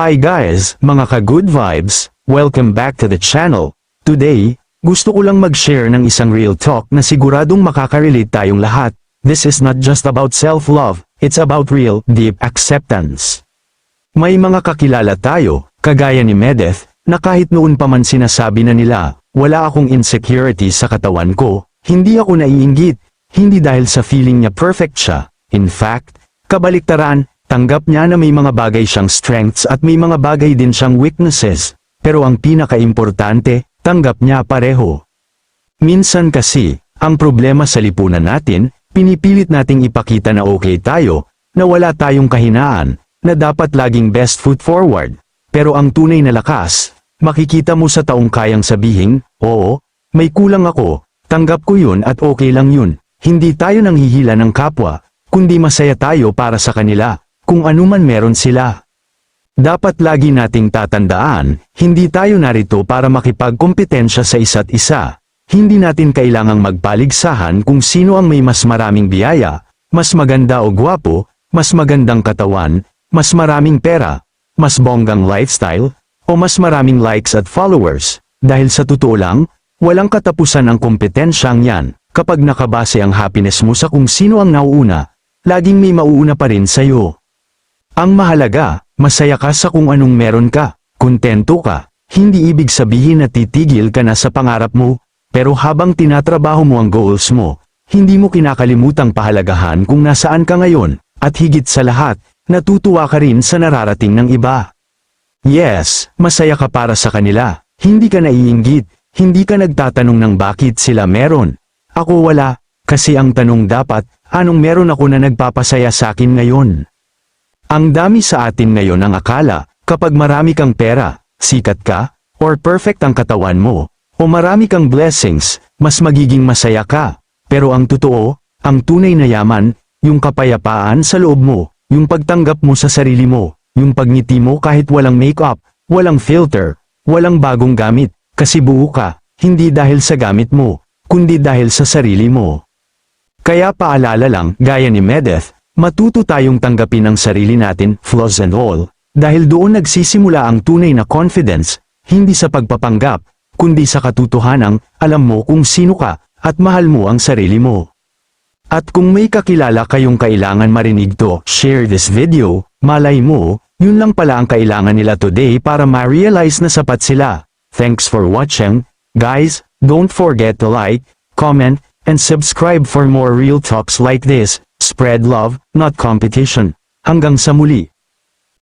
Hi guys, mga ka-good vibes, welcome back to the channel. Today, gusto ko lang mag-share ng isang real talk na siguradong makaka-relate tayong lahat. This is not just about self-love, it's about real, deep acceptance. May mga kakilala tayo, kagaya ni Medeth, na kahit noon pa man sinasabi na nila, wala akong insecurity sa katawan ko, hindi ako naiinggit, hindi dahil sa feeling niya perfect siya. In fact, kabaliktaran, tanggap niya na may mga bagay siyang strengths at may mga bagay din siyang weaknesses. Pero ang pinaka-importante, tanggap niya pareho. Minsan kasi, ang problema sa lipunan natin, pinipilit nating ipakita na okay tayo, na wala tayong kahinaan, na dapat laging best foot forward. Pero ang tunay na lakas, makikita mo sa taong kayang sabihin, oo, may kulang ako, tanggap ko yun at okay lang yun. Hindi tayo nanghihila ng kapwa, kundi masaya tayo para sa kanila, kung anuman meron sila. Dapat lagi nating tatandaan, hindi tayo narito para makipagkompetensya sa isa't isa. Hindi natin kailangang magpaligsahan kung sino ang may mas maraming biyaya, mas maganda o gwapo, mas magandang katawan, mas maraming pera, mas bonggang lifestyle, o mas maraming likes at followers. Dahil sa totoo lang, walang katapusan ang kompetensyang yan. Kapag nakabase ang happiness mo sa kung sino ang nauuna, laging may mauuna pa rin sa'yo. Ang mahalaga, masaya ka sa kung anong meron ka, kontento ka, hindi ibig sabihin na titigil ka na sa pangarap mo, pero habang tinatrabaho mo ang goals mo, hindi mo kinakalimutang pahalagahan kung nasaan ka ngayon, at higit sa lahat, natutuwa ka rin sa nararating ng iba. Yes, masaya ka para sa kanila, hindi ka naiinggit, hindi ka nagtatanong ng bakit sila meron. Ako wala, kasi ang tanong dapat, anong meron ako na nagpapasaya sa akin ngayon? Ang dami sa atin ngayon ang akala, kapag marami kang pera, sikat ka, or perfect ang katawan mo, o marami kang blessings, mas magiging masaya ka. Pero ang totoo, ang tunay na yaman, yung kapayapaan sa loob mo, yung pagtanggap mo sa sarili mo, yung pagngiti mo kahit walang makeup, walang filter, walang bagong gamit, kasi buo ka, hindi dahil sa gamit mo, kundi dahil sa sarili mo. Kaya paalala lang, gaya ni Medeth, matuto tayong tanggapin ang sarili natin, flaws and all, dahil doon nagsisimula ang tunay na confidence, hindi sa pagpapanggap, kundi sa katotohanang, alam mo kung sino ka, at mahal mo ang sarili mo. At kung may kakilala kayong kailangan marinig to, share this video, malay mo, yun lang pala ang kailangan nila today para ma-realize na sapat sila. Thanks for watching, guys, don't forget to like, comment, and subscribe for more real talks like this, spread love, not competition. Hanggang sa muli.